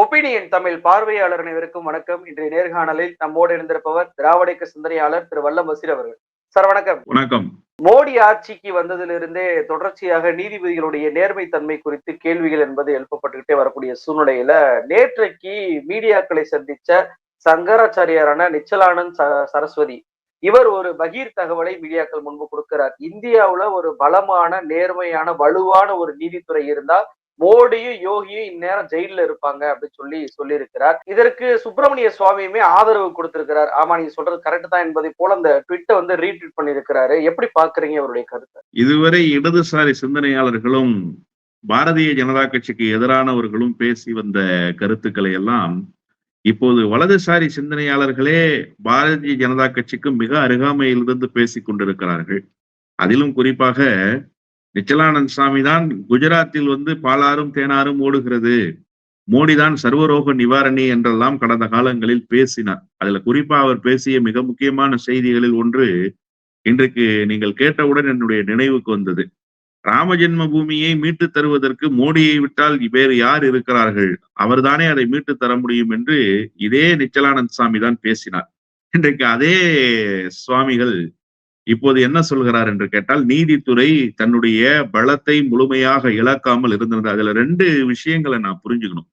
Opinion Tamil பார்வையாளர் அனைவருக்கும் வணக்கம். இன்றைய நேர்காணலில் நம்மோடு இருந்திருப்பவர் திராவிடக்க சிந்தனையாளர் திரு வல்லம் பசீர் அவர்கள். சார் வணக்கம். வணக்கம். மோடி ஆட்சிக்கு வந்ததிலிருந்தே தொடர்ச்சியாக நீதிபதிகளுடைய நேர்மை தன்மை குறித்து கேள்விகள் என்பது எழுப்பப்பட்டுக்கிட்டே வரக்கூடிய சூழ்நிலையில நேற்றைக்கு மீடியாக்களை சந்திச்ச சங்கராச்சாரியாரான நிச்சலானந்த் சரஸ்வதி. இவர் ஒரு பகீர் தகவலை மீடியாக்கள் முன்பு கொடுக்கிறார். இந்தியாவுல ஒரு பலமான நேர்மையான வலுவான ஒரு நீதித்துறை இருந்தா மோடியும் யோகியும் இந்நேரம் ஜெயில இருப்பாங்க அப்படின்னு சொல்லி சொல்லியிருக்கிறார். இதற்கு சுப்பிரமணிய சுவாமியுமே ஆதரவு கொடுத்திருக்கிறார். ஆமா நீங்க சொல்றது கரெக்ட் தான் என்பதை போல அந்த ட்விட்டை வந்து ரீட்வீட் பண்ணியிருக்கிறாரு. எப்படி பாக்குறீங்க அவருடைய கருத்தை? இதுவரை இடதுசாரி சிந்தனையாளர்களும் பாரதிய ஜனதா கட்சிக்கு எதிரானவர்களும் பேசி வந்த கருத்துக்களை எல்லாம் இப்போது வலதுசாரி சிந்தனையாளர்களே பாரதிய ஜனதா கட்சிக்கு மிக அருகாமையிலிருந்து பேசி கொண்டிருக்கிறார்கள். அதிலும் குறிப்பாக நிச்சலானந்த் சுவாமி தான் குஜராத்தில் வந்து பாலாறும் தேனாரும் ஓடுகிறது. மோடி தான் சர்வரோக நிவாரணி என்றெல்லாம் கடந்த காலங்களில் பேசினார். அதுல குறிப்பா அவர் பேசிய மிக முக்கியமான செய்திகளில் ஒன்று இன்றைக்கு நீங்கள் கேட்டவுடன் என்னுடைய நினைவுக்கு வந்தது. ராம ஜென்ம பூமியை மீட்டு தருவதற்கு மோடியை விட்டால் வேறு யார் இருக்கிறார்கள்? அவர்தானே அதை மீட்டு தர முடியும் என்று இதே நிச்சலானந்த் சாமி தான் பேசினார். இன்றைக்கு அதே சுவாமிகள் இப்போது என்ன சொல்கிறார் என்று கேட்டால் நீதித்துறை தன்னுடைய பலத்தை முழுமையாக இழக்காமல் இருந்திருந்தது அதுல ரெண்டு விஷயங்களை நான் புரிஞ்சுக்கணும்.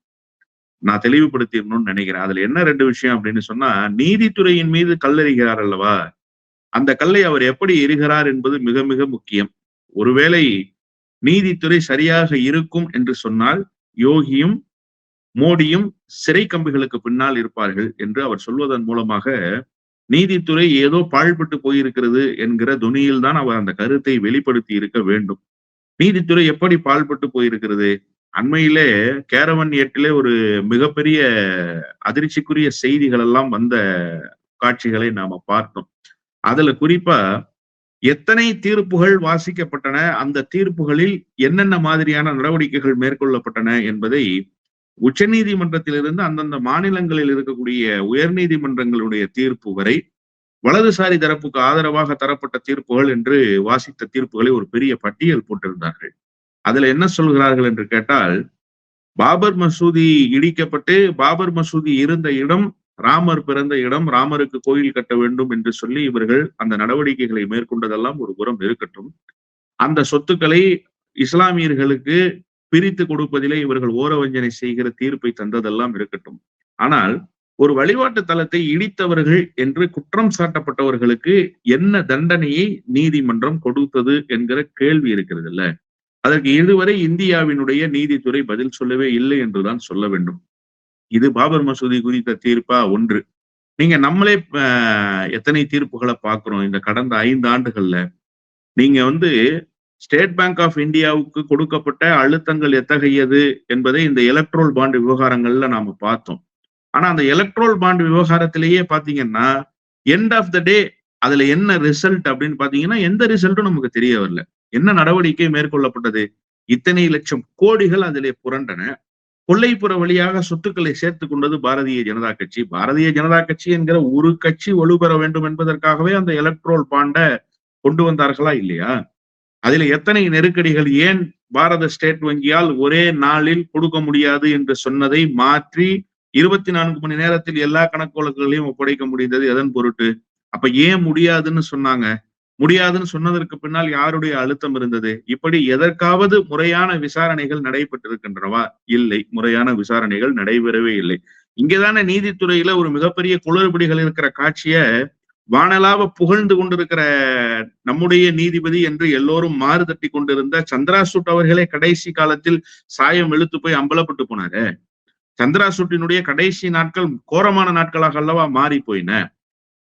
நான் தெளிவுபடுத்திடணும்னு நினைக்கிறேன். அதுல என்ன ரெண்டு விஷயம் அப்படின்னு சொன்னா நீதித்துறையின் மீது கல்லறிகிறார் அல்லவா? அந்த கல்லை அவர் எப்படி எரிகிறார் என்பது மிக மிக முக்கியம். ஒருவேளை நீதித்துறை சரியாக இருக்கும் என்று சொன்னால் யோகியும் மோடியும் சிறை கம்பிகளுக்கு பின்னால் இருப்பார்கள் என்று அவர் சொல்வதன் மூலமாக நீதித்துறை ஏதோ பாழ்பட்டு போயிருக்கிறது என்கிற துணியில் தான் அவர் அந்த கருத்தை வெளிப்படுத்தி இருக்க வேண்டும். நீதித்துறை எப்படி பாழ்பட்டு போயிருக்கிறது? அண்மையிலே கேரவன் எட்டிலே ஒரு மிகப்பெரிய அதிர்ச்சிக்குரிய செய்திகள் எல்லாம் வந்த காட்சிகளை நாம பார்த்தோம். அதுல குறிப்பா எத்தனை தீர்ப்புகள் வாசிக்கப்பட்டன? அந்த தீர்ப்புகளில் என்னென்ன மாதிரியான நடவடிக்கைகள் மேற்கொள்ளப்பட்டன என்பதை உச்ச நீதிமன்றத்திலிருந்து அந்தந்த மாநிலங்களில் இருக்கக்கூடிய உயர்நீதிமன்றங்களுடைய தீர்ப்பு வரை வலதுசாரி தரப்புக்கு ஆதரவாக தரப்பட்ட தீர்ப்புகள் என்று வாசித்த தீர்ப்புகளை ஒரு பெரிய பட்டியல் போட்டிருந்தார்கள். அதுல என்ன சொல்கிறார்கள் என்று கேட்டால் பாபர் மசூதி இடிக்கப்பட்டு பாபர் மசூதி இருந்த இடம் ராமர் பிறந்த இடம் ராமருக்கு கோயில் கட்ட வேண்டும் என்று சொல்லி இவர்கள் அந்த நடவடிக்கைகளை மேற்கொண்டதெல்லாம் ஒரு புறம் இருக்கட்டும். அந்த சொத்துக்களை இஸ்லாமியர்களுக்கு பிரித்து கொடுப்பதிலே இவர்கள் ஓரவஞ்சனை செய்கிற தீர்ப்பை தந்ததெல்லாம் இருக்கட்டும். ஆனால் ஒரு வழிபாட்டு தலத்தை இடித்தவர்கள் என்று குற்றம் சாட்டப்பட்டவர்களுக்கு என்ன தண்டனையை நீதிமன்றம் கொடுத்தது என்கிற கேள்வி இருக்கிறது இல்ல அதற்கு இதுவரை இந்தியாவினுடைய நீதித்துறை பதில் சொல்லவே இல்லை என்றுதான் சொல்ல வேண்டும். இது பாபர் மசூதி குறித்த தீர்ப்பா? ஒன்று. நீங்க நம்மளே எத்தனை தீர்ப்புகளை பார்க்கிறோம் இந்த கடந்த ஐந்து ஆண்டுகள்ல. நீங்க வந்து ஸ்டேட் பேங்க் ஆஃப் இந்தியாவுக்கு கொடுக்கப்பட்ட அழுத்தங்கள் எத்தகையது என்பதை இந்த எலக்ட்ரோல் பாண்ட் விவகாரங்கள்ல நாம பார்த்தோம். ஆனா அந்த எலக்ட்ரோல் பாண்ட் விவகாரத்திலேயே பாத்தீங்கன்னா எண்ட் ஆஃப் த டே அதுல என்ன ரிசல்ட் அப்படின்னு பாத்தீங்கன்னா எந்த ரிசல்ட்டும் நமக்கு தெரிய வரல. என்ன நடவடிக்கை மேற்கொள்ளப்பட்டது? இத்தனை லட்சம் கோடிகள் அதிலே புரண்டன. கொள்ளைப்புற வழியாக சொத்துக்களை சேர்த்து கொண்டது பாரதிய ஜனதா கட்சி. பாரதிய ஜனதா கட்சி என்கிற ஒரு கட்சி வலுப்பெற வேண்டும் என்பதற்காகவே அந்த எலக்ட்ரோல் பாண்டை கொண்டு வந்தார்களா இல்லையா? அதில் எத்தனை நெருக்கடிகள் ஏன் பாரத ஸ்டேட் வங்கியால் ஒரே நாளில் கொடுக்க முடியாது என்று சொன்னதை மாற்றி இருபத்தி நான்கு மணி நேரத்தில் எல்லா கணக்கு ஒப்படைக்க முடிந்தது எதன் பொருட்டு? அப்ப ஏன் முடியாதுன்னு சொன்னாங்க. முடியாதுன்னு சொன்னதற்கு பின்னால் யாருடைய அழுத்தம் இருந்தது? இப்படி எதற்காவது முறையான விசாரணைகள் நடைபெற்றிருக்கின்றனவா? இல்லை முறையான விசாரணைகள் நடைபெறவே இல்லை. இங்கதானே நீதித்துறையில ஒரு மிகப்பெரிய குளறுபடிகள் இருக்கிற காட்சிய வானலாவ புகழ்ந்து கொண்டிருக்கிற நம்முடைய நீதிபதி என்று எல்லோரும் மாறு தட்டி கொண்டிருந்த சந்திராசூட் அவர்களே கடைசி காலத்தில் சாயம் இழுத்து போய் அம்பலப்பட்டு போனாரு. சந்திராசூட்டினுடைய கடைசி நாட்கள் கோரமான நாட்களாக அல்லவா மாறி போயின.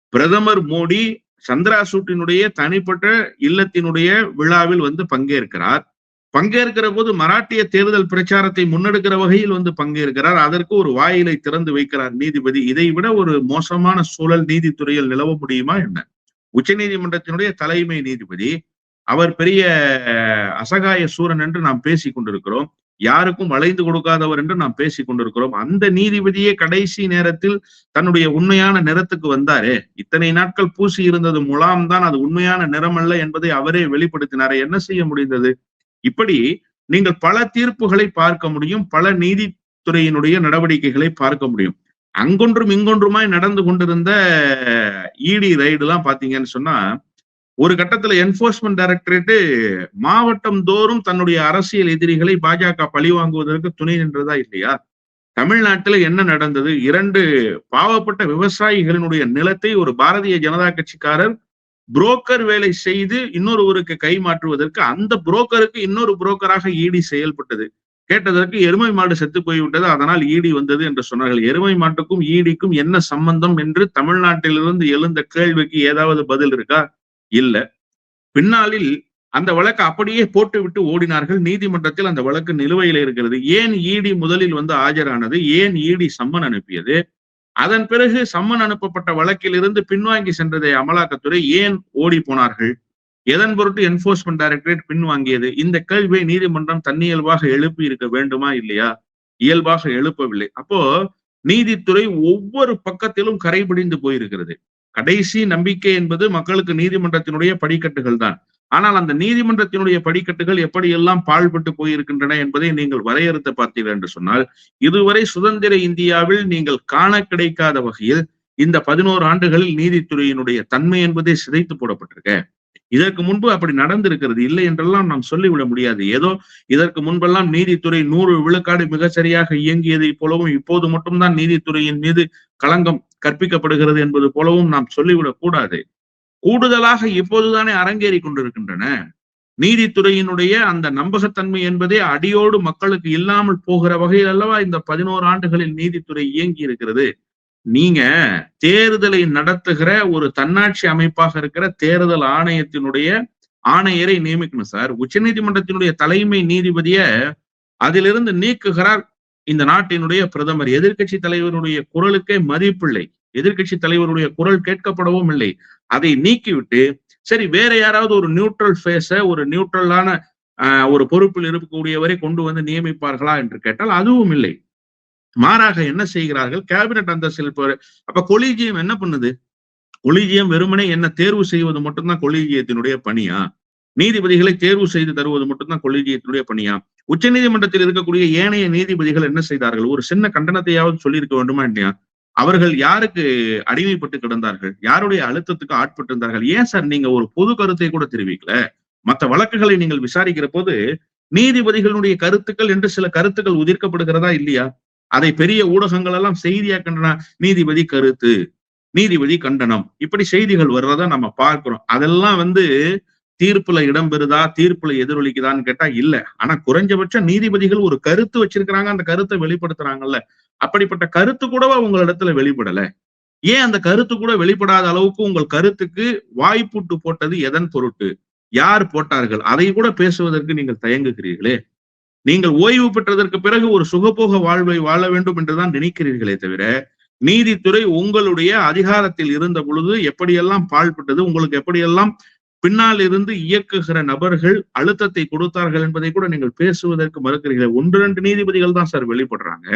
பிரதமர் மோடி சந்திராசூட்டினுடைய தனிப்பட்ட இல்லத்தினுடைய விழாவில் வந்து பங்கேற்கிறார். பங்கேற்கிற போது மராட்டிய தேர்தல் பிரச்சாரத்தை முன்னெடுக்கிற வகையில் வந்து பங்கேற்கிறார். அதற்கு ஒரு வாயிலை திறந்து வைக்கிறார் நீதிபதி. இதை விட ஒரு மோசமான சூழல் நீதித்துறையில் நிலவ முடியுமா என்ன? உச்சநீதிமன்றத்தினுடைய தலைமை நீதிபதி அவர் பெரிய அசகாய சூரன் என்று நாம் பேசிக் கொண்டிருக்கிறோம். யாருக்கும் வளைந்து கொடுக்காதவர் என்று நாம் பேசிக் கொண்டிருக்கிறோம். அந்த நீதிபதியே கடைசி நேரத்தில் தன்னுடைய உண்மையான நிறத்துக்கு வந்தாரே. இத்தனை நாட்கள் பூசி இருந்தது முலாம் தான் அது உண்மையான நிறம் அல்ல என்பதை அவரே வெளிப்படுத்தினாரே. என்ன செய்ய முடிந்தது? இப்படி நீங்கள் பல தீர்ப்புகளை பார்க்க முடியும் பல நீதித்துறையினுடைய நடவடிக்கைகளை பார்க்க முடியும். அங்கொன்றும் இங்கொன்றுமாய் நடந்து கொண்டிருந்த இடி ரைடு எல்லாம் பாத்தீங்கன்னு சொன்னா ஒரு கட்டத்துல என்போர்ஸ்மெண்ட் டைரக்டரேட்டு மாவட்டம் தோறும் தன்னுடைய அரசியல் எதிரிகளை பாஜக பழி வாங்குவதற்கு துணை நின்றதா இல்லையா? தமிழ்நாட்டுல என்ன நடந்தது? இரண்டு பாவப்பட்ட விவசாயிகளினுடைய நிலத்தை ஒரு பாரதிய ஜனதா கட்சிக்காரர் புரோக்கர் வேலை செய்து இன்னொருவருக்கு கை மாற்றுவதற்கு அந்த புரோக்கருக்கு இன்னொரு புரோக்கராக ஈடி செயல்பட்டது. கேட்டதற்கு எருமை மாடு செத்து போய்விட்டது அதனால் ஈடி வந்தது என்று சொன்னார்கள். எருமை மாட்டுக்கும் ஈடிக்கும் என்ன சம்பந்தம் என்று தமிழ்நாட்டிலிருந்து எழுந்த கேள்விக்கு ஏதாவது பதில் இருக்கா? இல்ல. பின்னாளில் அந்த வழக்கு அப்படியே போட்டுவிட்டு ஓடினார்கள். நீதிமன்றத்தில் அந்த வழக்கு நிலுவையில் இருக்கிறது. ஏன் ஈடி முதலில் வந்து ஆஜரானது? ஏன் ஈடி சம்மன் அனுப்பியது? அதன் பிறகு சம்மன் அனுப்பப்பட்ட வழக்கில் இருந்து பின்வாங்கி சென்றதை அமலாக்கத்துறை ஏன் ஓடி போனார்கள்? எதன் பொருட்டு என்போர்ஸ்மெண்ட் டைரக்டரேட் பின்வாங்கியது? இந்த கேள்வியை நீதிமன்றம் தன்னியல்பாக எழுப்பி இருக்க வேண்டுமா இல்லையா? இயல்பாக எழுப்பவில்லை. அப்போ நீதித்துறை ஒவ்வொரு பக்கத்திலும் கரைபிடிந்து போயிருக்கிறது. கடைசி நம்பிக்கை என்பது மக்களுக்கு நீதிமன்றத்தினுடைய படிக்கட்டுகள் தான். ஆனால் அந்த நீதிமன்றத்தினுடைய படிக்கட்டுகள் எப்படியெல்லாம் பாழ்பட்டு போயிருக்கின்றன என்பதை நீங்கள் வரையறுத்து பார்த்தீர்கள் என்று சொன்னால் இதுவரை சுதந்திர இந்தியாவில் நீங்கள் காண கிடைக்காத வகையில் இந்த பதினோரு ஆண்டுகளில் நீதித்துறையினுடைய தன்மை என்பதே சிதைத்து போடப்பட்டிருக்க. இதற்கு முன்பு அப்படி நடந்திருக்கிறது இல்லை என்றெல்லாம் நாம் சொல்லிவிட முடியாது. ஏதோ இதற்கு முன்பெல்லாம் நீதித்துறை நூறு விழுக்காடு மிக சரியாக இயங்கியதை போலவும் இப்போது மட்டும்தான் நீதித்துறையின் மீது களங்கம் கற்பிக்கப்படுகிறது என்பது போலவும் நாம் சொல்லிவிடக் கூடாது. கூடுதலாக இப்போதுதானே அரங்கேறி கொண்டிருக்கின்றன. நீதித்துறையினுடைய அந்த நம்பகத்தன்மை என்பதே அடியோடு மக்களுக்கு இல்லாமல் போகிற வகையில் அல்லவா இந்த பதினோரு ஆண்டுகளில் நீதித்துறை இயங்கி இருக்கிறது நீங்க தேர்தலை நடத்துகிற ஒரு தன்னாட்சி அமைப்பாக இருக்கிற தேர்தல் ஆணையத்தினுடைய ஆணையரை நியமிக்கணும் சார். உச்சநீதிமன்றத்தினுடைய தலைமை நீதிபதிய அதிலிருந்து நீக்குகிறார் இந்த நாட்டினுடைய பிரதமர். எதிர்க்கட்சி தலைவருடைய குரலுக்கே மதிப்பில்லை. எதிர்க்கட்சி தலைவருடைய குரல் கேட்கப்படவும் இல்லை. அதை நீக்கிவிட்டு சரி வேற யாராவது ஒரு நியூட்ரல் ஃபேஸ ஒரு நியூட்ரலான ஒரு பொறுப்பில் இருக்கக்கூடியவரை கொண்டு வந்து நியமிப்பார்களா என்று கேட்டால் அதுவும் இல்லை. மாறாக என்ன செய்கிறார்கள்? கேபினட் அந்தஸ்தில் அப்ப கொலிஜியம் என்ன பண்ணுது? கொலிஜியம் வெறுமனே என்ன தேர்வு செய்வது மட்டும்தான் கொலிஜியத்தினுடைய பணியா? நீதிபதிகளை தேர்வு செய்து தருவது மட்டும்தான் கொலிஜியத்தினுடைய பணியா? உச்ச நீதிமன்றத்தில் இருக்கக்கூடிய ஏனைய நீதிபதிகள் என்ன செய்தார்கள்? ஒரு சின்ன கண்டனத்தையாவது சொல்லியிருக்க வேண்டுமா இல்லையா? அவர்கள் யாருக்கு அடிமைப்பட்டு கிடந்தார்கள்? யாருடைய அழுத்தத்துக்கு ஆட்பட்டிருந்தார்கள் ஏன் சார் நீங்க ஒரு பொது கருத்தை கூட தெரிவிக்கல? மற்ற வழக்குகளை நீங்கள் விசாரிக்கிற போது நீதிபதிகளுடைய கருத்துக்கள் என்று சில கருத்துக்கள் உதிர்க்கப்படுகிறதா இல்லையா? அதை பெரிய ஊடகங்கள் எல்லாம் செய்தியாக்கின்றன. நீதிபதி கருத்து நீதிபதி கண்டனம். இப்படி செய்திகள் வர்றதா நம்ம பார்க்கிறோம். அதெல்லாம் வந்து தீர்ப்புல இடம்பெறுதா தீர்ப்புல எதிரொலிக்குதான்னு கேட்டா இல்ல. ஆனா குறைஞ்சபட்ச நீதிபதிகள் ஒரு கருத்து வச்சிருக்கிறாங்க அந்த கருத்தை வெளிப்படுத்துறாங்கல்ல. அப்படிப்பட்ட கருத்து கூடவா உங்களிடத்துல வெளிப்படல? ஏன் அந்த கருத்து கூட வெளிப்படாத அளவுக்கு உங்கள் கருத்துக்கு வாய்ப்பூட்டு போட்டது எதன் பொருட்டு? யார் போட்டார்கள்? அதை கூட பேசுவதற்கு நீங்கள் தயங்குகிறீர்களே. நீங்கள் ஓய்வு பெற்றதற்கு பிறகு ஒரு சுகபோக வாழ்வை வாழ வேண்டும் என்றுதான் நினைக்கிறீர்களே தவிர நீதித்துறை உங்களுடைய அதிகாரத்தில் இருந்த பொழுது எப்படியெல்லாம் பாழ்பட்டது உங்களுக்கு எப்படியெல்லாம் பின்னால் இருந்து இயக்குகிற நபர்கள் அழுத்தத்தை கொடுத்தார்கள் என்பதை கூட நீங்கள் பேசுவதற்கு மறுக்கிறீர்கள். ஒன்று ரெண்டு நீதிபதிகள் தான் சார் வெளிப்படுறாங்க.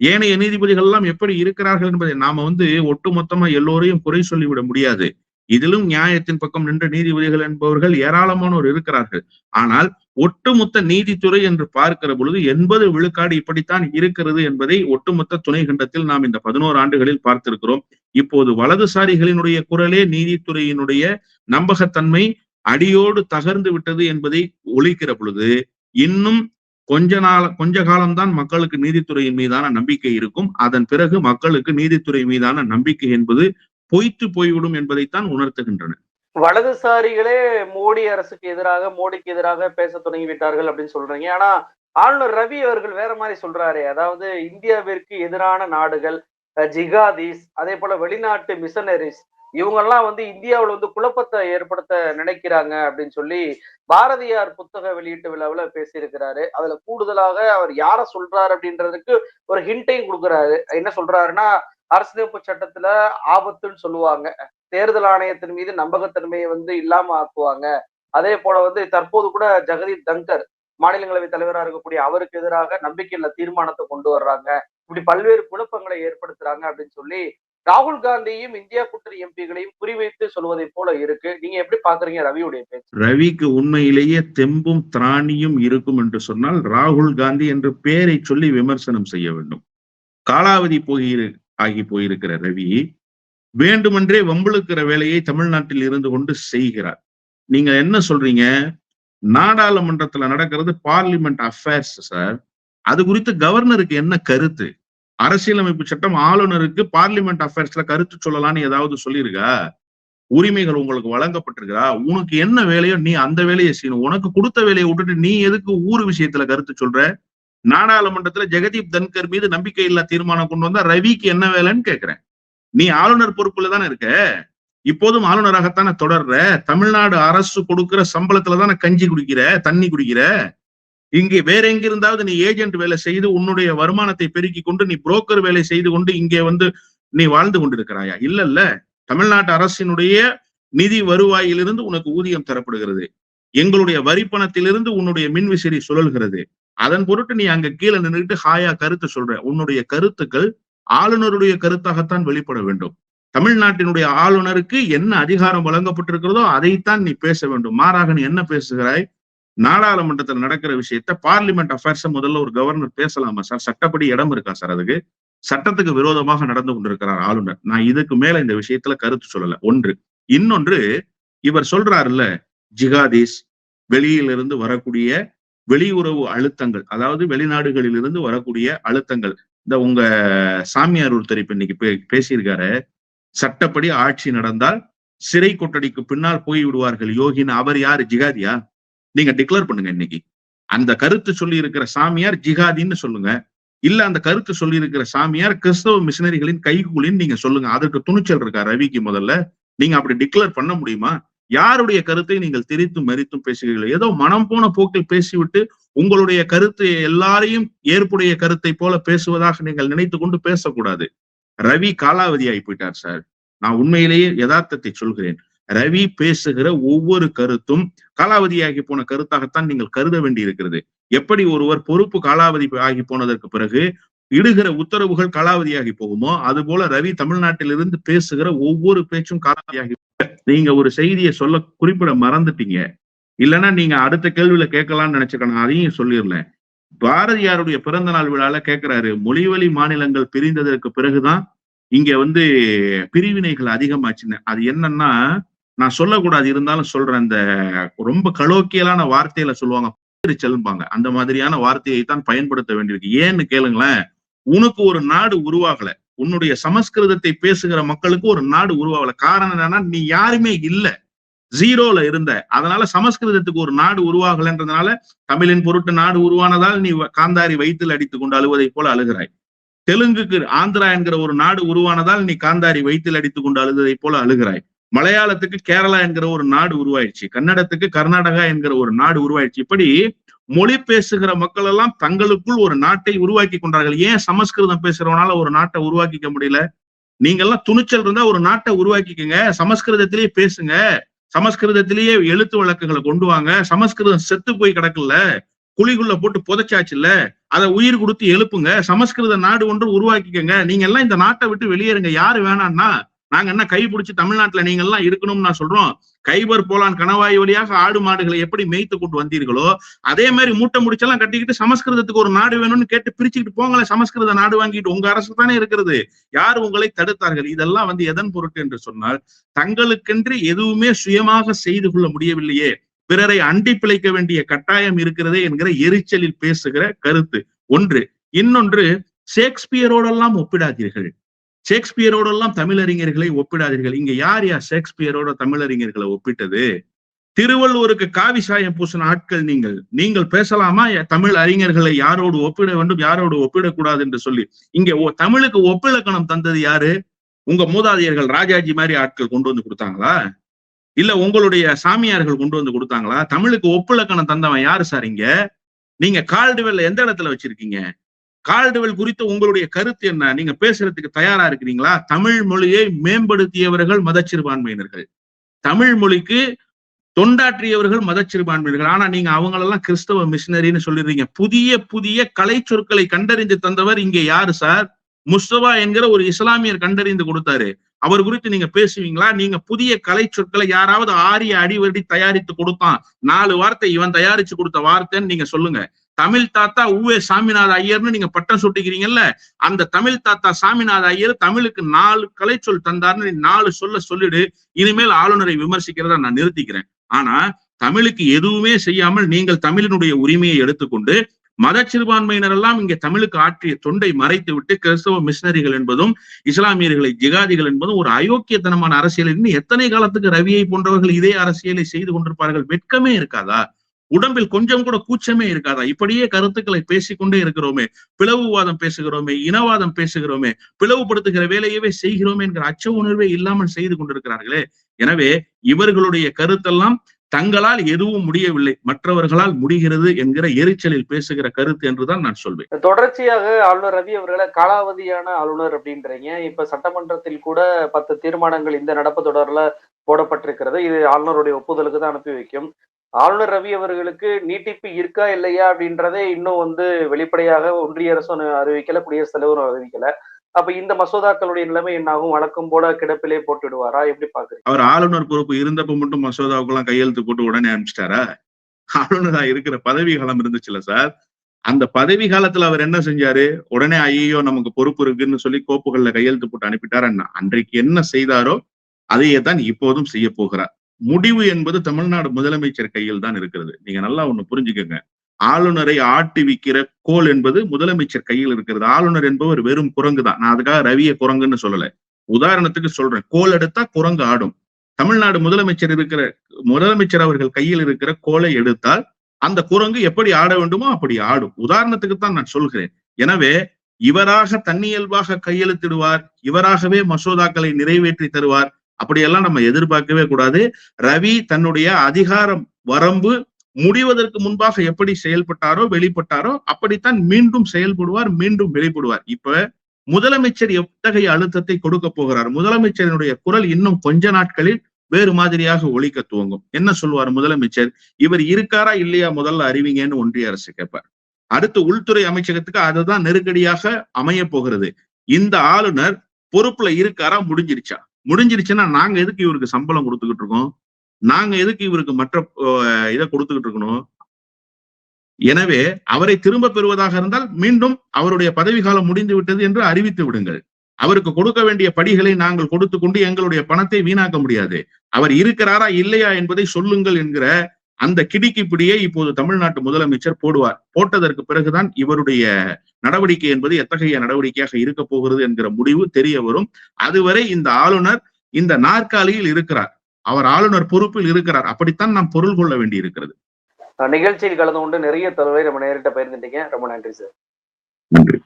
ஏனைய நீதிபதிகள் எல்லாம் எப்படி இருக்கிறார்கள் என்பதை நாம வந்து ஒட்டுமொத்தமா எல்லோரையும் குறை சொல்லிவிட முடியாது. இதிலும் நியாயத்தின் பக்கம் நின்ற நீதிபதிகள் என்பவர்கள் ஏராளமானோர் இருக்கிறார்கள். ஆனால் ஒட்டுமொத்த நீதித்துறை என்று பார்க்கிற பொழுது எண்பது விழுக்காடு இப்படித்தான் இருக்கிறது என்பதை ஒட்டுமொத்த துணை கண்டத்தில் நாம் இந்த பதினோரு ஆண்டுகளில் பார்த்திருக்கிறோம். இப்போது வலதுசாரிகளினுடைய குரலே நீதித்துறையினுடைய நம்பகத்தன்மை அடியோடு தகர்ந்து விட்டது என்பதை ஒழிக்கிற பொழுது இன்னும் கொஞ்ச நாள் கொஞ்ச காலம்தான் மக்களுக்கு நீதித்துறையின் மீதான நம்பிக்கை இருக்கும். அதன் பிறகு மக்களுக்கு நீதித்துறை மீதான நம்பிக்கை என்பது பொய்த்து போய்விடும் என்பதைத்தான் உணர்த்துகின்றன. வலதுசாரிகளே மோடி அரசுக்கு எதிராக மோடிக்கு எதிராக பேச தொடங்கி விட்டார்கள் அப்படின்னு சொல்றீங்க. ஆனா ஆளுநர் ரவி அவர்கள் வேற மாதிரி சொல்றாரு. அதாவது இந்தியாவிற்கு எதிரான நாடுகள் ஜிகாதிஸ் அதே போல வெளிநாட்டு மிஷனரிஸ் இவங்கெல்லாம் வந்து இந்தியாவில் வந்து குழப்பத்தை ஏற்படுத்த நினைக்கிறாங்க அப்படின்னு சொல்லி பாரதியார் புத்தக வெளியீட்டு விழாவில் பேசியிருக்கிறாரு. அதுல கூடுதலாக அவர் யாரை சொல்றாரு அப்படின்றதுக்கு ஒரு ஹிண்டையும் கொடுக்குறாரு. என்ன சொல்றாருன்னா அரசியலமைப்பு சட்டத்துல ஆபத்துன்னு சொல்லுவாங்க. தேர்தல் ஆணையத்தின் மீது நம்பகத்தன்மையை வந்து இல்லாம ஆக்குவாங்க அதே போல வந்து தற்போது கூட ஜெகதீப் தங்கர் மாநிலங்களவை தலைவராக இருக்கக்கூடிய அவருக்கு எதிராக நம்பிக்கையில்லா தீர்மானத்தை கொண்டு வர்றாங்க. இப்படி பல்வேறு குழப்பங்களை ஏற்படுத்துறாங்க அப்படின்னு சொல்லி ராகுல் காந்தியும் இந்தியா கூட்டணி எம்பிகளையும் குறிவைத்து சொல்வதை போல இருக்கு. நீங்க எப்படி பாக்குறீங்க ரவியுடைய பேச்சு? ரவிக்கு உண்மையிலேயே தெம்பும் திராணியும் இருக்கும் என்று சொன்னால் ராகுல் காந்தி என்று பெயரை சொல்லி விமர்சனம் செய்ய வேண்டும். காலாவதி போகிற ஆகி போயிருக்கிற ரவி வேண்டுமென்றே வம்பிழுக்கிற வேலையை தமிழ்நாட்டில் இருந்து கொண்டு செய்கிறார். நீங்க என்ன சொல்றீங்க? நாடாளுமன்றத்துல நடக்கிறது பார்லிமெண்ட் அஃபேர்ஸ் சார் அது குறித்து கவர்னருக்கு என்ன கருத்து? அரசியலமைப்பு சட்டம் ஆளுநருக்கு பார்லிமெண்ட் அஃபேர்ஸ்ல கருத்து சொல்லலாம்னு ஏதாவது சொல்லியிருக்கா? உரிமைகள் உங்களுக்கு வழங்கப்பட்டிருக்கா? உனக்கு என்ன வேலையோ நீ அந்த வேலையை செய்யணும். உனக்கு கொடுத்த வேலையை விட்டுட்டு நீ எதுக்கு ஊர் விஷயத்துல கருத்து சொல்ற? நாடாளுமன்றத்துல ஜெகதீப் தன்கர் மீது நம்பிக்கை இல்லா தீர்மானம் கொண்டு வந்தா ரவிக்கு என்ன வேலைன்னு கேக்குறேன். நீ ஆளுநர் பொறுப்புல தானே இருக்க? இப்போதும் ஆளுநராகத்தானே தொடர்ற? தமிழ்நாடு அரசு கொடுக்கிற சம்பளத்துல தானே கஞ்சி குடிக்கிற தண்ணி குடிக்கிற? இங்கே வேற எங்க இருந்தாவது நீ ஏஜென்ட் வேலை செய்து உன்னுடைய வருமானத்தை பெருக்கி கொண்டு நீ புரோக்கர் வேலை செய்து கொண்டு இங்கே வந்து நீ வாழ்ந்து கொண்டிருக்கிறாயா? இல்ல இல்ல தமிழ்நாட்டு அரசினுடைய நிதி வருவாயிலிருந்து உனக்கு ஊதியம் தரப்படுகிறது. எங்களுடைய வரிப்பணத்திலிருந்து உன்னுடைய மின்விசிறி சுழல்கிறது. அதன் பொருட்டு நீ அங்க கீழே நின்றுட்டு ஹாயா கருத்து சொல்ற. உன்னுடைய கருத்துக்கள் ஆளுநருடைய கருத்தாகத்தான் வெளிப்பட வேண்டும். தமிழ்நாட்டினுடைய ஆளுநருக்கு என்ன அதிகாரம் வழங்கப்பட்டிருக்கிறதோ அதைத்தான் நீ பேச வேண்டும். மாறாக நீ என்ன பேசுகிறாய்? நாடாளுமன்றத்தில் நடக்கிற விஷயத்த பார்லிமெண்ட் அஃபேர்ஸ் முதல்ல ஒரு கவர்னர் பேசலாமா சார்? சட்டப்படி இடம் இருக்கா சார் அதுக்கு? சட்டத்துக்கு விரோதமாக நடந்து கொண்டிருக்கிறார் ஆளுநர். நான் இதுக்கு மேல இந்த விஷயத்துல கருத்து சொல்லல. ஒன்று. இன்னொன்று இவர் சொல்றாருல்ல ஜிகாதீஸ் வெளியிலிருந்து வரக்கூடிய வெளியுறவு அழுத்தங்கள் அதாவது வெளிநாடுகளில் இருந்து வரக்கூடிய அழுத்தங்கள் இந்த உங்க சாமியார் ஒருத்தர் இப்ப இன்னைக்கு பே- பேசியிருக்காரு. சட்டப்படி ஆட்சி நடந்தால் சிறை கொட்டடிக்கு பின்னால் போய் விடுவார்கள் யோகின்னு அவர் யாரு? ஜிகாதியா? நீங்க டிக்ளேர் பண்ணுங்க இன்னைக்கு. அந்த கருத்து சொல்லி இருக்கிற சாமியார் ஜிகாதின்னு சொல்லுங்க. இல்ல அந்த கருத்து சொல்லி இருக்கிற சாமியார் கிறிஸ்தவ மிஷினரிகளின் கைகூலின்னு நீங்க சொல்லுங்க. அதற்கு துணிச்சல் இருக்கா ரவிக்கு முதல்ல? நீங்க அப்படி டிக்ளேர் பண்ண முடியுமா? யாருடைய கருத்தை நீங்கள் திரித்தும் மறித்தும் பேசுகிறீர்கள்? ஏதோ மனம் போன போக்கில் பேசிவிட்டு உங்களுடைய கருத்து எல்லாரையும் ஏற்புடைய கருத்தை போல பேசுவதாக நீங்கள் நினைத்து கொண்டு பேசக்கூடாது. ரவி காலாவதி ஆகி போயிட்டார் சார். நான் உண்மையிலேயே யதார்த்தத்தை சொல்கிறேன். ரவி பேசுகிற ஒவ்வொரு கருத்தும் காலாவதியாகி போன கருத்தாகத்தான் நீங்கள் கருத வேண்டி இருக்கிறது எப்படி ஒருவர் பொறுப்பு காலாவதி ஆகி போனதற்கு பிறகு இடுகிற உத்தரவுகள் காலாவதியாகி போகுமோ அது போல ரவி தமிழ்நாட்டிலிருந்து பேசுகிற ஒவ்வொரு பேச்சும் காலாவதியாகி நீங்க ஒரு செய்தியை சொல்ல குறிப்பிட மறந்துட்டீங்க. இல்லைன்னா நீங்க அடுத்த கேள்வியில கேட்கலாம்னு நினைச்சுக்கணும் அதையும் சொல்லிடலேன் பாரதியாருடைய பிறந்த நாள் விழால கேட்கிறாரு மொழிவழி மாநிலங்கள் பிரிந்ததற்கு பிறகுதான் இங்க வந்து பிரிவினைகள் அதிகமாச்சுன்னு. அது என்னன்னா நான் சொல்லக்கூடாது இருந்தாலும் சொல்றேன். அந்த ரொம்ப கலோக்கியலான வார்த்தையில சொல்லுவாங்க செல்பாங்க அந்த மாதிரியான வார்த்தையை தான் பயன்படுத்த வேண்டியிருக்கு. ஏன்னு கேளுங்களேன் உனக்கு ஒரு நாடு உருவாகலை. உன்னுடைய சமஸ்கிருதத்தை பேசுகிற மக்களுக்கு ஒரு நாடு உருவாகல. காரணம் என்னன்னா நீ யாருமே இல்ல. ஜீரோல இருந்த. அதனால சமஸ்கிருதத்துக்கு ஒரு நாடு உருவாகலன்றதுனால தமிழின் பொருட்டு நாடு உருவானதால் நீ காந்தாரி வயிற்றில் அடித்துக் கொண்டு அழுவதை போல அழுகிறாய். தெலுங்குக்கு ஆந்திரா என்கிற ஒரு நாடு உருவானதால் நீ காந்தாரி வயிற்றில் அடித்துக் கொண்டு அழுததை போல அழுகிறாய். மலையாளத்துக்கு கேரளா என்கிற ஒரு நாடு உருவாயிடுச்சு கன்னடத்துக்கு கர்நாடகா என்கிற ஒரு நாடு உருவாயிடுச்சு. இப்படி மொழி பேசுகிற மக்கள் எல்லாம் தங்களுக்குள் ஒரு நாட்டை உருவாக்கி கொண்டார்கள். ஏன் சமஸ்கிருதம் பேசுறவனால ஒரு நாட்டை உருவாக்கிக்க முடியல? நீங்க எல்லாம் துணிச்சல் இருந்தா ஒரு நாட்டை உருவாக்கிக்கங்க. சமஸ்கிருதத்திலேயே பேசுங்க. சமஸ்கிருதத்திலேயே எழுத்து வழக்குகளை கொண்டு வாங்க. சமஸ்கிருதம் செத்து போய் கிடக்கல. குழிக்குள்ள போட்டு புதைச்சாச்சுல்ல அதை உயிர் கொடுத்து எழுப்புங்க. சமஸ்கிருத நாடு ஒன்று உருவாக்கிக்கங்க. நீங்க எல்லாம் இந்த நாட்டை விட்டு வெளியேறுங்க. யாரு வேணாம்னா நாங்க என்ன கை பிடிச்சி தமிழ்நாட்டுல நீங்க எல்லாம் இருக்கணும்னு நான் சொல்றோம். கைபர் போலான் கணவாய் வழியாக ஆடு மாடுகளை எப்படி மேய்த்து கொண்டு வந்தீர்களோ அதே மாதிரி மூட்டை முடிச்செல்லாம் கட்டிக்கிட்டு சமஸ்கிருதத்துக்கு ஒரு நாடு வேணும்னு கேட்டு பிரிச்சுக்கிட்டு போங்களேன் சமஸ்கிருத நாடு வாங்கிட்டு உங்க அரசு தானே இருக்கிறது. யார் உங்களை தடுத்தார்கள்? இதெல்லாம் வந்து எதன் பொருட்டு என்று சொன்னால் தங்களுக்கென்று எதுவுமே சுயமாக செய்து கொள்ள முடியவில்லையே. பிறரை அண்டி பிழைக்க வேண்டிய கட்டாயம் இருக்கிறதே என்கிற எரிச்சலில் பேசுகிற கருத்து. ஒன்று. இன்னொன்று ஷேக்ஸ்பியரோடெல்லாம் ஒப்பிடாதீர்கள். ஷேக்ஸ்பியரோடெல்லாம் தமிழறிஞர்களை ஒப்பிடாதீர்கள். இங்க யார் யார் ஷேக்ஸ்பியரோட தமிழறிஞர்களை ஒப்பிட்டது? திருவள்ளுவருக்கு காவி சாயம் பூசின ஆட்கள் நீங்கள். நீங்கள் பேசலாமா? தமிழ் அறிஞர்களை யாரோடு ஒப்பிட வேண்டும் யாரோடு ஒப்பிடக்கூடாது என்று சொல்லி. இங்க தமிழுக்கு ஒப்பிலக்கணம் தந்தது யாரு? உங்க மூதாதையர்கள் ராஜாஜி மாதிரி ஆட்கள் கொண்டு வந்து கொடுத்தாங்களா? இல்ல உங்களுடைய சாமியார்கள் கொண்டு வந்து கொடுத்தாங்களா? தமிழுக்கு ஒப்பிலக்கணம் தந்தவன் யாரு சார் இங்க? நீங்க கால்டுவெல்ல எந்த இடத்துல வச்சிருக்கீங்க? கால்டுவெல் குறித்த உங்களுடைய கருத்து என்ன? நீங்க பேசுறதுக்கு தயாரா இருக்கிறீங்களா? தமிழ் மொழியை மேம்படுத்தியவர்கள் மதச்சிறுபான்மையினர்கள். தமிழ் மொழிக்கு தொண்டாற்றியவர்கள் மதச்சிறுபான்மையினர்கள். ஆனா நீங்க அவங்களெல்லாம் கிறிஸ்தவ மிஷினரின்னு சொல்லிடுறீங்க. புதிய புதிய கலை சொற்களை கண்டறிந்து தந்தவர் இங்க யாரு சார்? முஸ்தபா என்கிற ஒரு இஸ்லாமியர் கண்டறிந்து கொடுத்தாரு. அவர் குறித்து நீங்க பேசுவீங்களா? நீங்க புதிய கலை சொற்களை யாராவது ஆரிய அடிவடி தயாரித்து கொடுத்தான். நாலு வார்த்தை இவன் தயாரிச்சு கொடுத்த வார்த்தைன்னு நீங்க சொல்லுங்க. தமிழ் தாத்தா ஊவே சாமிநாத ஐயர்னு நீங்க பட்டம் சுட்டிக்கிறீங்கல்ல அந்த தமிழ் தாத்தா சாமிநாத ஐயர் தமிழுக்கு நாலு கலை சொல் தந்தார்னு நாலு சொல்ல சொல்லிடு இனிமேல் ஆளுநரை விமர்சிக்கிறதா நான் நிறுத்திக்கிறேன். ஆனா தமிழுக்கு எதுவுமே செய்யாமல் நீங்கள் தமிழினுடைய உரிமையை எடுத்துக்கொண்டு மத சிறுபான்மையினர் எல்லாம் இங்கே தமிழுக்கு ஆற்றிய தொண்டை மறைத்து விட்டு கிறிஸ்தவ மிஷனரிகள் என்பதும் இஸ்லாமியர்களை ஜிகாதிகள் என்பதும் ஒரு அயோக்கியத்தனமான அரசியல் இன்னும் எத்தனை காலத்துக்கு ரவியை போன்றவர்கள் இதே அரசியலை செய்து கொண்டிருப்பார்கள்? வெட்கமே இருக்காதா? உடம்பில் கொஞ்சம் கூட கூச்சமே இருக்காதா? இப்படியே கருத்துக்களை பேசிக்கொண்டே இருக்கிறோமே. பிளவுவாதம் பேசுகிறோமே இனவாதம் பேசுகிறோமே பிளவுபடுத்துகிற வேலையவே செய்கிறோமே என்கிற அச்ச உணர்வே இல்லாமல் செய்து கொண்டிருக்கிறார்களே. எனவே இவர்களுடைய கருத்தெல்லாம் தங்களால் எதுவும் முடியவில்லை. மற்றவர்களால் முடிகிறது என்கிற எரிச்சலில் பேசுகிற கருத்து என்றுதான் நான் சொல்வேன். தொடர்ச்சியாக ஆளுநர் ரவி அவர்களை காலாவதியான ஆளுநர் அப்படின்றீங்க. இப்ப சட்டமன்றத்தில் கூட பத்து தீர்மானங்கள் இந்த நடப்பு தொடர்ல போடப்பட்டிருக்கிறது. இது ஆளுநருடைய ஒப்புதலுக்கு தான் அனுப்பி வைக்கும். ஆளுநர் ரவி அவர்களுக்கு நீட்டிப்பு இருக்கா இல்லையா அப்படின்றதே இன்னும் வந்து வெளிப்படையாக ஒன்றிய அரசும் அறிவிக்கல குடியரசுத் தலைவரும் அறிவிக்கல. அப்ப இந்த மசோதாக்களுடைய நிலைமை என்னாகும்? வழக்கம் போல கிடப்பிலே போட்டு விடுவாரா? எப்படி பாக்குறீங்க? அவர் ஆளுநர் பொறுப்பு இருந்தப்ப மட்டும் மசோதாவுக்கெல்லாம் கையெழுத்து போட்டு உடனே அனுப்பிச்சிட்டாரா? ஆளுநரா இருக்கிற பதவி காலம் இருந்துச்சுல சார். அந்த பதவி காலத்துல அவர் என்ன செஞ்சாரு? உடனே ஐயோ நமக்கு பொறுப்பு இருக்குன்னு சொல்லி கோப்புகள்ல கையெழுத்து போட்டு அனுப்பிட்டார் அன்றைக்கு என்ன செய்தாரோ அதையே தான் இப்போதும் செய்ய போகிறார். முடிவு என்பது தமிழ்நாடு முதலமைச்சர் கையில் தான் இருக்கிறது. நீங்க நல்லா ஒண்ணு புரிஞ்சுக்கோங்க. ஆளுநரை ஆட்டி விக்கிற கோல் என்பது முதலமைச்சர் கையில் இருக்கிறது. ஆளுநர் என்பவர் வெறும் குரங்கு தான். நான் அதுக்காக ரவிய குரங்குன்னு சொல்லல. உதாரணத்துக்கு சொல்றேன். கோல் எடுத்தா குரங்கு ஆடும். தமிழ்நாடு முதலமைச்சர் இருக்கிற முதலமைச்சர் அவர்கள் கையில் இருக்கிற கோலை எடுத்தால் அந்த குரங்கு எப்படி ஆட வேண்டுமோ அப்படி ஆடும். உதாரணத்துக்கு தான் நான் சொல்கிறேன். எனவே இவராக தன்னியல்பாக கையெழுத்திடுவார். இவராகவே மசோதாக்களை நிறைவேற்றி தருவார். அப்படியெல்லாம் நம்ம எதிர்பார்க்கவே கூடாது. ரவி தன்னுடைய அதிகாரம் வரம்பு முடிவதற்கு முன்பாக எப்படி செயல்பட்டாரோ வெளிப்பட்டாரோ அப்படித்தான் மீண்டும் செயல்படுவார் மீண்டும் வெளிப்படுவார். இப்ப முதலமைச்சர் எத்தகைய அழுத்தத்தை கொடுக்க போகிறார்? முதலமைச்சரினுடைய குரல் இன்னும் கொஞ்ச நாட்களில் வேறு மாதிரியாக ஒழிக்க துவங்கும். என்ன சொல்லுவார் முதலமைச்சர்? இவர் இருக்காரா இல்லையா முதல்ல அறிவிங்கன்னு ஒன்றிய அரசு கேட்பார். அடுத்து உள்துறை அமைச்சகத்துக்கு அதுதான் நெருக்கடியாக அமைய போகிறது. இந்த ஆளுநர் பொறுப்புல இருக்காரா? முடிஞ்சிருச்சா? முடிஞ்சிருச்சுன்னா நாங்க எதுக்கு இவருக்கு சம்பளம் கொடுத்துக்கிட்டு இருக்கோம்? நாங்க எதுக்கு இவருக்கு மற்ற இதை கொடுத்துக்கிட்டு இருக்கணும்? எனவே அவரை திரும்ப பெறுவதாக இருந்தால் மீண்டும் அவருடைய பதவி காலம் முடிந்து விட்டது என்று அறிவித்து விடுங்கள். அவருக்கு கொடுக்க வேண்டிய படிகளை நாங்கள் கொடுத்து கொண்டு எங்களுடைய பணத்தை வீணாக்க முடியாது. அவர் இருக்கிறாரா இல்லையா என்பதை சொல்லுங்கள் என்கிற அந்த கிடிக்கிப்பிடியே இப்போது தமிழ்நாட்டு முதலமைச்சர் போடுவார். போட்டதற்கு பிறகுதான் இவருடைய நடவடிக்கை என்பது எத்தகைய நடவடிக்கையாக இருக்க போகிறது என்கிற முடிவு தெரிய வரும். அதுவரை இந்த ஆளுநர் இந்த நாற்காலியில் இருக்கிறார். அவர் ஆளுநர் பொறுப்பில் இருக்கிறார். அப்படித்தான் நாம் பொருள் கொள்ள வேண்டி இருக்கிறது நிகழ்ச்சியில் கலந்து கொண்டு நிறைய தகவலை நம்ம நேரிட்ட பகிர்ந்துட்டீங்க. ரொம்ப நன்றி சார். நன்றி.